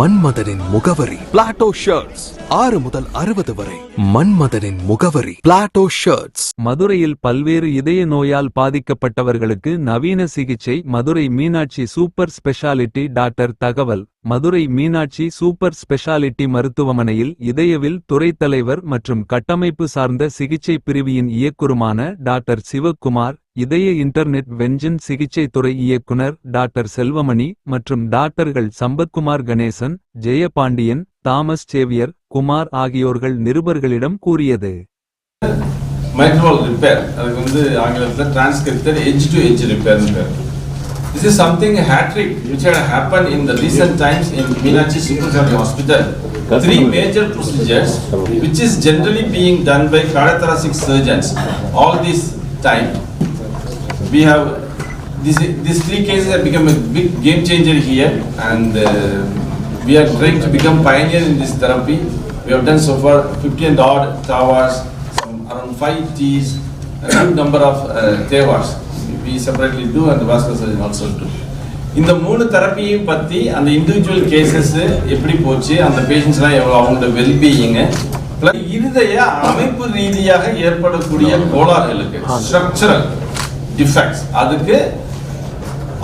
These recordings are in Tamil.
மன்மதனின் முகவரி. பிளாட்டோ ஷர்ட்ஸ் ஆறு முதல் அறுபது வரை. மன்மதனின் முகவரி. பிளாட்டோ ஷர்ட்ஸ் மதுரையில் பல்வேறு இதய நோயால் பாதிக்கப்பட்டவர்களுக்கு நவீன சிகிச்சை Madurai Meenakshi super speciality doctor தகவல். மதுரை மீனாட்சி சூப்பர் ஸ்பெஷாலிட்டி மருத்துவமனையில் இதயவில் துறை தலைவர் மற்றும் கட்டமைப்பு சார்ந்த சிகிச்சை பிரிவியின் இயக்குருமான டாக்டர் சிவக்குமார் இதய இன்டர்நெட் வெஞ்சன் சிகிச்சை துறை இயக்குனர் டாக்டர் செல்வமணி மற்றும் டாக்டர்கள் சம்பத்குமார் கணேசன் ஜெயபாண்டியன் தாமஸ் சேவியர் குமார் ஆகியோர்கள் நிருபர்களிடம் கூறியது மைக்ரோல் ரிப்பேர் அதுக்கு வந்து ஆங்கிலத்தில் transcatheter edge to edge repair பேர் This is something a hat-trick which had happened in the recent times in Meenakshi Super Specialty Hospital. Three major procedures which is generally being done by cardiothoracic surgeons. All this time, we have, this, these three cases have become a big game changer here and uh, we are trying to become pioneer in this therapy. We have done so far 50 and odd towers, some around 5 Ts, a good number of uh, tewars. We separately do and the vascular surgeon also do. இந்த மூணு தெரப்பியும் பத்தி அந்த இண்டிவிஜுவல் கேசஸ் எப்படி போச்சு அந்த பேஷண்ட்ஸ்லாம் எவ்வளோ அவங்களோட வெல்பீயிங்கு இருதய அமைப்பு ரீதியாக ஏற்படக்கூடிய கோளாறுகளுக்கு ஸ்ட்ரக்சரல் டிஃபெக்ட்ஸ் அதுக்கு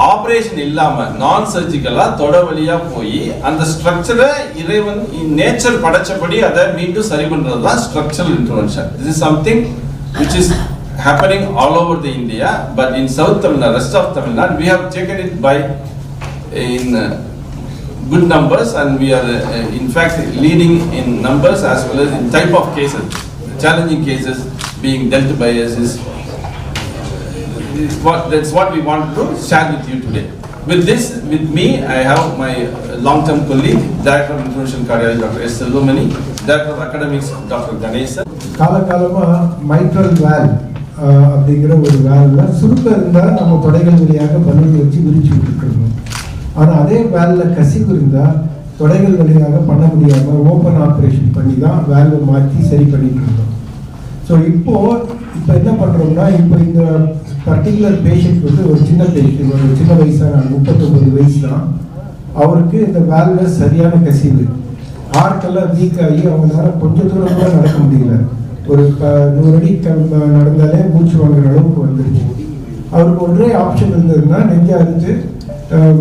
ஆப்ரேஷன் இல்லாமல் நான் சர்ஜிக்கலாக தொட வழியாக போய் அந்த ஸ்ட்ரக்சரை இறைவன் நேச்சர் படைச்சபடி அதை மீண்டும் சரி பண்ணுறது தான் structural intervention is something which is happening all over the India but in south Tamil Nadu rest of Tamil Nadu we have taken it by in good numbers and we are uh, in fact leading in numbers as well as in type of cases. The challenging cases being dealt is what, that's what we want to share with you today. With this, with me, I have my long-term colleague, Director of Information Cardiology, Dr. S. Selvamani, Director of Academics, Dr. Ganesan, காலகாலமாக மைட்ரல் வேல் அப்படிங்கிற ஒரு வேலில் சுருக்கம் இருந்தால் நம்ம தொடைகள் வழியாக பலூன் வச்சு விரிச்சு விட்டுருக்கணும் ஆனால் அதே வேலில் கசிவு இருந்தால் தொடைகள் வழியாக பண்ண முடியாமல் ஓப்பன் ஆப்ரேஷன் பண்ணி தான் வேலை மாற்றி சரி பண்ணிட்டு இருந்தோம் ஸோ இப்போ இப்போ என்ன பண்ணுறோம்னா இப்போ இந்த பர்டிகுலர் பேஷண்ட் வந்து ஒரு சின்ன பேஷண்ட் ஒரு சின்ன வயசான முப்பத்தொம்பது வயசு தான் அவருக்கு இந்த வேல்வ சரியான கசிவு. ஆட்கள்லாம் வீக் ஆகி அவங்களால கொஞ்சம் தூரம் கூட நடக்க முடியல. ஒரு நூறு அடி க- நடந்தாலே மூச்சு வாங்குற அளவுக்கு வந்துருச்சு. அவருக்கு ஒரே ஆப்ஷன் இருந்ததுன்னா நெஞ்ச அறிஞ்சு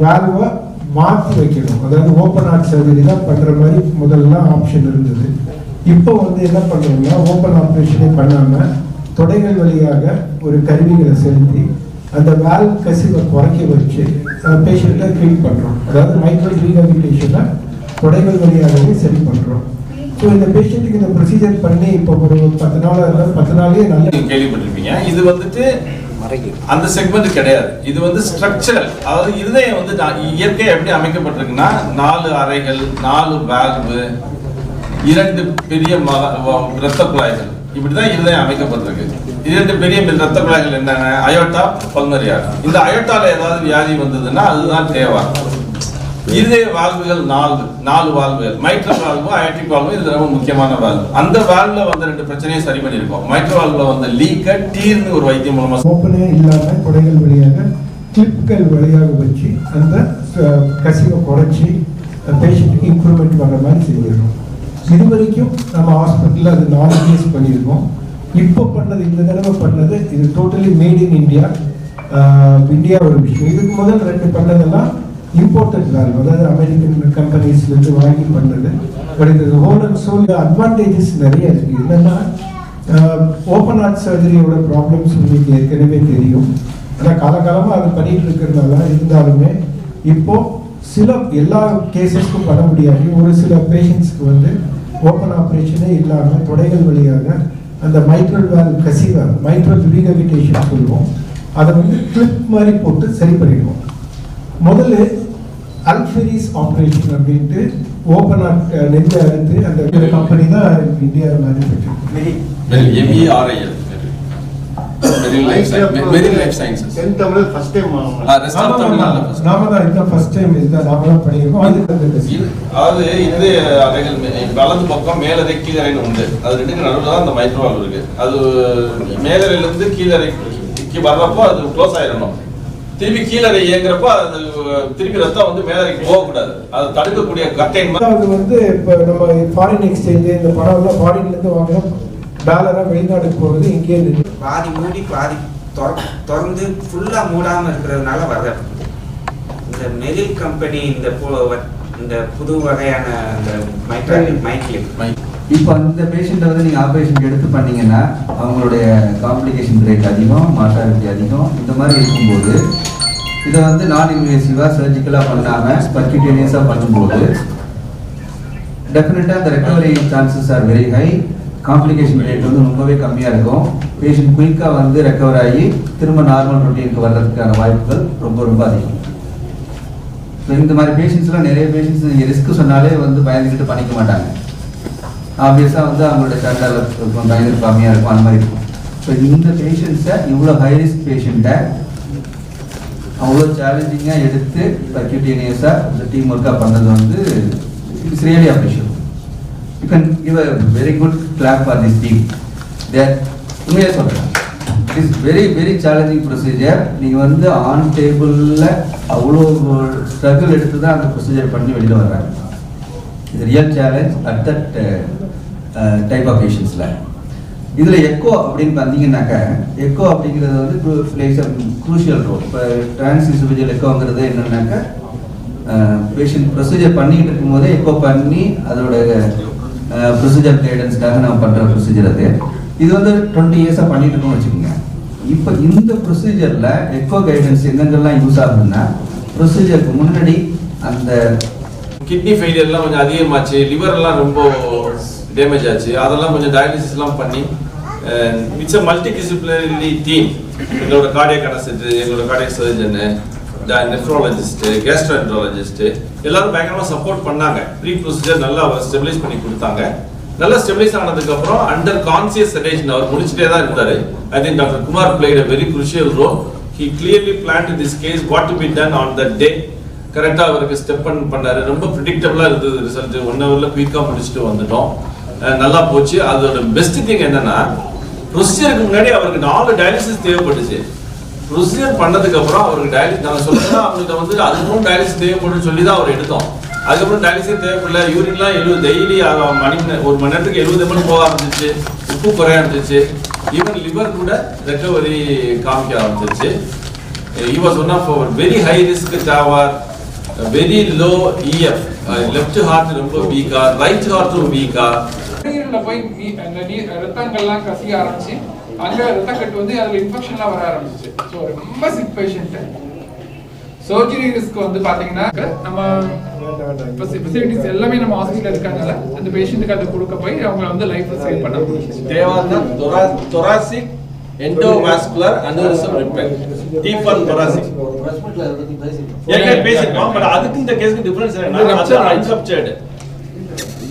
வேல்வை மாற்றி வைக்கணும். அதாவது ஓப்பன் ஹார்ட் சர்ஜரி தான் பண்ணுற மாதிரி முதல்ல ஆப்ஷன் இருந்தது. இப்போ வந்து என்ன பண்ணுறீங்கன்னா ஓப்பன் ஆப்ரேஷனே பண்ணாமல் தொடைகள் வழியாக ஒரு கருவிகளை செலுத்தி அந்த வேல் கசிவை குறைக்க வச்சு பேஷண்ட்டை ட்ரீட் பண்ணுறோம் அதாவது மைக்ரோ ரீஹபிலிட்டேஷனை தொடைகள் வழியாகவே சரி பண்ணுறோம் ஸோ இந்த பேஷண்ட்டுக்கு இந்த ப்ரொசீஜர் பண்ணி இப்போ ஒரு பத்து நாள் இருந்தால் பத்து நாளே நல்ல கேள்விப்பட்டிருப்பீங்க. இது வந்துட்டு அந்த செக்மெண்ட் கிடையாது. இது வந்து ஸ்ட்ரக்சரல் அதாவது இருதயம் வந்து நான் எப்படி அமைக்கப்பட்டிருக்குன்னா நாலு அறைகள் நாலு வேல்வு இரண்டு பெரிய இரத்த குழாய்கள். இப்படிதான் இருதயம் அமைக்கப்பட்டிருக்கு. இரண்டு பெரிய இரத்த குழாய்கள் என்னென்ன? அயோட்டா பல்மரியா இந்த அயோட்டால ஏதாவது வியாதி வந்ததுன்னா அதுதான் தேவை. இருதய வாழ்வுகள் நாலு நாலு வாழ்வுகள் மைட்ரல் வாழ்வு அயோட்டிக் வாழ்வு இது ரொம்ப முக்கியமான வாழ்வு அந்த வாழ்வுல வந்த ரெண்டு பிரச்சனையும் சரி பண்ணியிருக்கோம். மைட்ரல் வாழ்வுல வந்த லீக்க டீர்னு ஒரு வைத்தியம் மூலமா ஓப்பனே இல்லாமல் குடைகள் வழியாக கிளிப்கள் வழியாக வச்சு அந்த கசிவை குறைச்சி பேஷண்ட்டுக்கு இம்ப்ரூவ்மெண்ட் வர மாதிரி செஞ்சிடணும் இது வரைக்கும் நம்ம ஹாஸ்பிட்டலில் அது நாலு பண்ணியிருக்கோம். இப்போ பண்ணது இந்த தடவை பண்ணது இது totally made in India India ஒரு விஷயம். இதுக்கு முதல் ரெண்டு பண்ணதெல்லாம் இம்போர்ட்டட் வேல்யூ அதாவது அமெரிக்கன் கம்பெனிஸ்லேருந்து வாங்கி பண்ணது. பட் இது ஹோல் அண்ட் சோல் அட்வான்டேஜஸ் நிறைய இருக்குது என்னென்னா ஓப்பன் ஹார்ட் சர்ஜரியோட ப்ராப்ளம்ஸ் உங்களுக்கு ஏற்கனவே தெரியும். ஆனால் காலகாலமாக அது பண்ணிட்டு இருக்கிறதுனால இருந்தாலுமே இப்போ சில எல்லா கேசஸ்க்கும் பண்ண முடியாது. ஒரு சில பேஷண்ட்ஸ்க்கு வந்து ஓப்பன் ஆப்ரேஷனே இல்லாமல் தொடைகள் வழியாக அந்த மைட்ரல் வேல் கசிவை மைட்ரல் ரீஹபிலிட்டேஷன் சொல்லுவோம். அதை வந்து கிளிப் மாதிரி போட்டு சரி பண்ணிடுவோம். முதல்ல அல்ஃபெரிஸ் ஆப்ரேஷன் அப்படின்ட்டு ஓப்பன் ஹார்ட் நெஞ்ச அறுத்து அந்த கம்பெனி தான் இந்தியாவில் manufacture Very life sciences. Then Tamil first time ah, rest of Tamil Nadu first. நாம தான் ஃபர்ஸ்ட் டைம் இதுதான் நாம தான் இது- கசிவு. அதாவது இருதய அறைகள் வலது பக்கம் மேலறை கீழறைன்னு உண்டு. அது ரெண்டுக்கு நடுவில் தான் அந்த மைக்ரோவால் இருக்கு. அது மேலறையில இருந்து கீழறைக்கு வர்றப்போ அது க்ளோஸ் ஆயிடணும் திருப்பி கீழே இயங்குறப்போ அது திருப்பி ரத்தம் வந்து மேலே போகக்கூடாது. அதை தடுக்கக்கூடிய கட்டைன் அது வந்து இப்போ நம்ம ஃபாரின் எக்ஸ்சேஞ்சு இந்த பணம்லாம் ஃபாரின்லேருந்து வாங்கினா டாலராக வெளிநாட்டுக்கு போகிறது இங்கே இருந்து பாதி மூடி பாதி தொற- திறந்து ஃபுல்லா மூடாம இருக்கிறதுனால வர்ற இந்த மெரில் கம்பெனி இந்த இந்த புது வகையான அந்த மைக்ரோ மைக்லிப் இப்போ அந்த பேஷண்ட்டை வந்து நீங்கள் ஆப்ரேஷன் எடுத்து பண்ணீங்கன்னா அவங்களுடைய காம்ப்ளிகேஷன் ரேட் அதிகம் மார்ட்டாலிட்டி அதிகம் இந்த மாதிரி இருக்கும்போது இதை வந்து நான் இன்வேசிவாக சர்ஜிக்கலாக பண்ணாமல் பர்கியூட்டேனியஸாக பண்ணும்போது டெஃபினட்டாக அந்த recovery chances are very high complication rate வந்து ரொம்பவே கம்மியாக இருக்கும். பேஷண்ட் குயிக்காக வந்து ரெக்கவர் ஆகி திரும்ப நார்மல் ரொட்டீனுக்கு வர்றதுக்கான வாய்ப்புகள் ரொம்ப ரொம்ப அதிகம். ஸோ இந்த மாதிரி பேஷண்ட்ஸ்லாம் நிறைய பேஷண்ட்ஸ் நீங்கள் ரிஸ்க் சொன்னாலே வந்து பயந்துக்கிட்டு பண்ணிக்க மாட்டாங்க. ஆப்வியஸாக வந்து அவங்களோட ஸ்டாண்டர்ட் இருக்கும் பயங்கர கம்மியாக இருக்கும் அந்த மாதிரி இருக்கும். ஸோ இந்த பேஷண்ட்ஸை இவ்வளோ ஹை ரிஸ்க் பேஷண்ட்டை அவ்வளோ சேலஞ்சிங்காக எடுத்து பர்க்யூட்டேனியஸாக இந்த டீம் ஒர்க்காக பண்ணது வந்து it's really appreciable you can give a very good clap for this team there உண்மையாக சொல்கிறேன் it is very very challenging procedure நீங்கள் வந்து ஆன் டேபிளில் அவ்வளோ ஸ்ட்ரகிள் எடுத்து தான் அந்த ப்ரொசீஜர் பண்ணி வெளியில் வர்றாங்க. இது real challenge at that type of பேஷன்ஸில் இதில் எக்கோ அப்படின்னு பார்த்தீங்கன்னாக்கா எக்கோ அப்படிங்கிறது வந்து பிளேஸ் குரூஷியல் ரோல் இப்போ டிரான்ஸ்இசுவஜல் எக்கோங்கிறது என்னன்னாக்கா uh, பேஷண்ட் ப்ரொசீஜர் பண்ணிக்கிட்டு இருக்கும்போதே எக்கோ பண்ணி அதோட ப்ரொசீஜர் கைடன்ஸ்க்காக நான் பண்ணுற ப்ரொசீஜர் அது. இது வந்து டுவெண்ட்டி இயர்ஸாக பண்ணிட்டு இருக்கோம்னு வச்சுக்கோங்க. இப்போ இந்த ப்ரொசீஜரில் எக்கோ கைடன்ஸ் எங்கெங்கெல்லாம் யூஸ் ஆகுதுன்னா ப்ரொசீஜருக்கு முன்னாடி அந்த கிட்னி ஃபெயிலியர்லாம் கொஞ்சம் அதிகமாச்சு லிவர்லாம் ரொம்ப டேமேஜ் ஆச்சு அதெல்லாம் கொஞ்சம் டயாலிசிஸ்லாம் பண்ணி இட்ஸ் மல்டி டிசிப்ளினரி டீம் எங்களோட கார்டியக் அனஸ்தட் எங்களோட cardiac surgeon nephrologist gastroenterologist uh, எல்லாரும் பயங்கரமா சப்போர்ட் பண்ணாங்க. ப்ரீ ப்ரொசீஜர் நல்லா ஸ்டெபிலைஸ் பண்ணி கொடுத்தாங்க. நல்லா ஸ்டெபிலைஸ் ஆனதுக்கு அப்புறம் அண்டர் கான்சியஸ் செடேஷன் அவர் முடிச்சுட்டே தான் இருந்தாரு. I think doctor Kumar played very crucial role he clearly plan this case what to be done on the day கரெக்டாக அவருக்கு ஸ்டெப் பண்ண பண்ணாரு. ரொம்ப ப்ரிடிக்டபிளாக இருந்தது ரிசல்ட் ஒன் ஹவரில் குயிக்காக முடிச்சுட்டு வந்துட்டோம். நல்லா போச்சு. அதோட பெஸ்ட் திங் என்னன்னா ப்ரொசீஜருக்கு முன்னாடி அவருக்கு நாலு டயாலிசிஸ் தேவைப்பட்டுச்சு. ப்ரொசீஜர் பண்ணதுக்கு அப்புறம் அவருக்கு டயாலிசிஸ் நாங்கள் சொன்னா அவங்கள்ட்ட வந்து அதுக்கும் டயாலிசிஸ் தேவைப்படும் சொல்லி தான் அவர் எடுத்தோம். அதுக்கப்புறம் டயாலிசிஸ் தேவைப்படல யூரின்லாம் எழுபது டெய்லி மணி ஒரு மணி நேரத்துக்கு எழுபது மணி போக ஆரம்பிச்சிச்சு உப்பு குறைய ஆரம்பிச்சிச்சு. ஈவன் லிவர் கூட ரெக்கவரி காமிக்க ஆரம்பிச்சிச்சு. He was one of our very high very low EF left heart ரொம்ப வீக்கா ரைட் ஹார்ட்டும் வீக்கா போய் ரத்தங்கள்லாம் கசிய ஆரம்பிச்சு அங்க ரத்தக்கட்டு வந்து அதுல இன்ஃபெக்ஷன்லாம் வர ஆரம்பிச்சு ஸோ ரொம்ப சிக் பேஷண்ட் சர்ஜரி ரிஸ்க் வந்து பாத்தீங்கன்னா நம்ம ஃபெசிலிட்டிஸ் எல்லாமே நம்ம ஹாஸ்பிட்டல் இருக்கறனால அந்த பேஷண்ட்டுக்கு அதை கொடுக்க போய் அவங்க வந்து லைஃப் சேவ் பண்ண முடியும் endovascular aneurysm repair. Deep and thoracic ஏற்கனவே பேசிருக்கோம் பட் அதுக்கு இந்த கேஸ்க்கு டிஃபரன்ஸ் என்னன்னா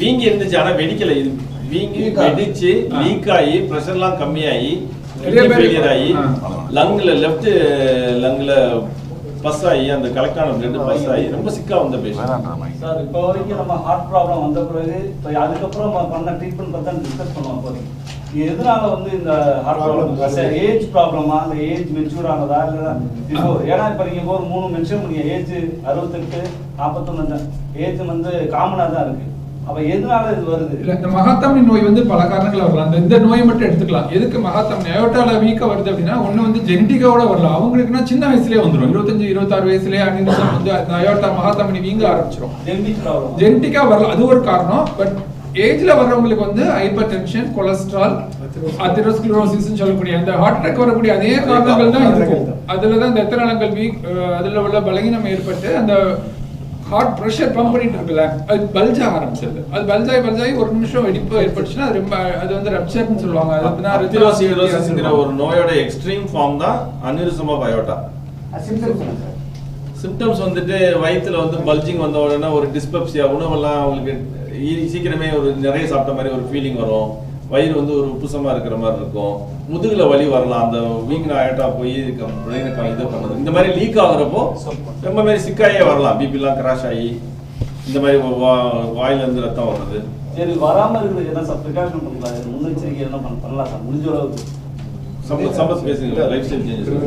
வீங்கி இருந்துச்சு ஆனா வெடிக்கல இது வீங்கி வெடிச்சு லீக் ஆகி பிரஷர்லாம் கம்மியாகி ஃபெயிலியர் ஆகி ஆ. லங்ல லெஃப்ட் லங்ல பஸ் ஆகி அந்த கலெக்ட் ஆன பிளட் பஸ் ஆகி ரொம்ப சிக்கா வந்த பேஷண்ட் சார் இப்போ வரைக்கும் நம்ம ஹார்ட் ப்ராப்ளம் வந்த பிறகு இப்போ அதுக்கப்புறம் நம்ம பண்ண ட்ரீட்மெண்ட் பற்றி டிஸ்கஸ் பண்ணுவோம் போதும் எதனால வந்து இந்த ஹார்ட் ப்ராப்ளம் ஏஜ் ப்ராப்ளமா அந்த ஏஜ் மெச்சூர் ஆனதா? இல்லை பிஃபோர் ஏன்னா இப்போ நீங்கள் ஒரு மூணு மென்ஷன் பண்ணீங்க. ஏஜ் அறுபத்தெட்டு நாற்பத்தொன்னு ஏஜ் வந்து காமனாக தான் இருக்கு. அப்போ எதனால இது வருது? இல்ல இந்த மகாத்தமனி நோய் வந்து பல காரணங்கள் வரலாம். அந்த இந்த நோயை மட்டும் எடுத்துக்கலாம். எதுக்கு மகாத்தமனி அயோட்டால வீக்கா வருது அப்படின்னா ஒண்ணு வந்து ஜெனட்டிக்காவோட வரலாம். அவங்களுக்குன்னா சின்ன வயசுலயே வந்துடும் இருபத்தஞ்சு இருபத்தாறு வயசுலயே அனிமிசம் வந்து அயோட்டா மகாத்தமனி வீங்க ஆரம்பிச்சிடும் ஜெனட்டிக்கா வரலாம். அது ஒரு காரணம். பட் ஏஜ்ல வர்றவங்களுக்கு வந்து ஹைப்பர் டென்ஷன் கொலஸ்ட்ரால் அத்திரோஸ்க்ளரோசிஸ் சொல்லக்கூடிய அந்த ஹார்ட் அட்டாக் வரக்கூடிய அதே காரணங்கள் தான் இருக்கும் அதுல தான். இந்த எத்தனாலங்கள் வீக் அதுல உள்ள பலகீனம் ஏற்பட்டு அந்த ஹார்ட் ப்ரெஷர் பம்ப் பண்ணிட்டு இருக்குல்ல அது பல்ஜ ஆரம்பிச்சிருது. அது பல்ஜாய் பல்ஜாய் ஒரு நிமிஷம் வெடிப்பு ஏற்பட்டுச்சுன்னா அது ரொம்ப அது வந்து ரப்சர்னு சொல்லுவாங்க. அது ஒரு நோயோட எக்ஸ்ட்ரீம் ஃபார்ம் தான் aneurysm of aorta symptoms sir symptoms வந்துட்டு வயித்துல வந்து பல்ஜிங் வந்த உடனே ஒரு டிஸ்பெப்சியா உணவெல்லாம் அவங்களுக்கு சீக்கிரமே ஒரு நிறைய சாப்பிட்ட மாதிரி ஒரு ஃபீலிங் வரும். வயிறு வந்து ஒரு உப்புசமா இருக்கிற மாதிரி இருக்கும். முதுகுல வலி வரலாம். அந்த வீங்கின அயட்டா போய் பிரெயினுக்கு இது பண்ணுது. இந்த மாதிரி லீக் ஆகுறப்போ ரொம்ப மாதிரி சிக்காயே வரலாம். பிபிலாம் கிராஷ் ஆகி இந்த மாதிரி வா- வாயில இருந்து ரத்தம் வர்றது. சரி வராம இருக்கிறதுக்கு என்ன சார் ப்ரிகாஷன் பண்ணலாம் முன்னெச்சரிக்கை என்ன பண்ண பண்ணலாம் சார். முடிஞ்ச அளவுக்கு. சம்பத் சம்பத் பேசுங்க. லைஃப் ஸ்டைல் சேஞ்சஸ்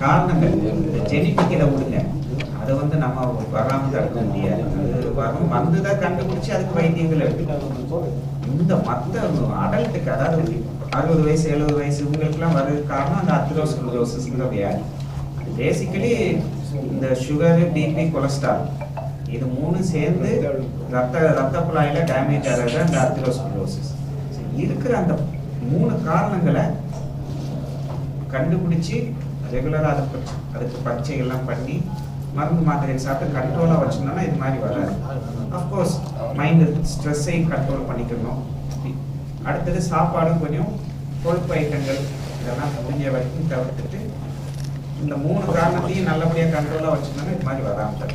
காரணங்கள் ஜெனிட்டிக் இதை விடுங்க அதை வந்து நம்ம வராமல் தடுக்க முடியாது. வரும் வந்துதான் கண்டுபிடிச்சு அதுக்கு வைத்தியங்கள் எடுக்கணும் இந்த மற்ற அடல்ட்டுக்கு அதாவது அறுபது வயசு எழுபது வயசு இவங்களுக்குலாம் வர்றதுக்கு காரணம் அந்த அத்ரோஸ்குலோசிஸ்ங்கிற வியாதி பேசிக்கலி இந்த சுகரு பிபி கொலஸ்ட்ரால் இது மூணு சேர்ந்து ரத்த ரத்த குழாயில டேமேஜ் ஆகிறது அந்த அத்ரோஸ்குலோசிஸ் இருக்கிற அந்த மூணு காரணங்களை கண்டுபிடிச்சி ரெகுலராக அதை அதுக்கு அதுக்கு பரீட்சைகள்லாம் பண்ணி மருந்து மாத்திரை சாப்பிட்டு கண்ட்ரோலாக வச்சுருந்தோம்னா இது மாதிரி வராது அஃப்கோர்ஸ் மைண்டு ஸ்ட்ரெஸ்ஸை கண்ட்ரோல் பண்ணிக்கணும் அடுத்தது சாப்பாடும் கொஞ்சம் கொழுப்பு ஐட்டங்கள் இதெல்லாம் முடிஞ்ச வரைக்கும் தவிர்த்துட்டு இந்த மூணு காரணத்தையும் நல்லபடியாக கண்ட்ரோலாக வச்சுருந்தோம்னா இது மாதிரி வராமல்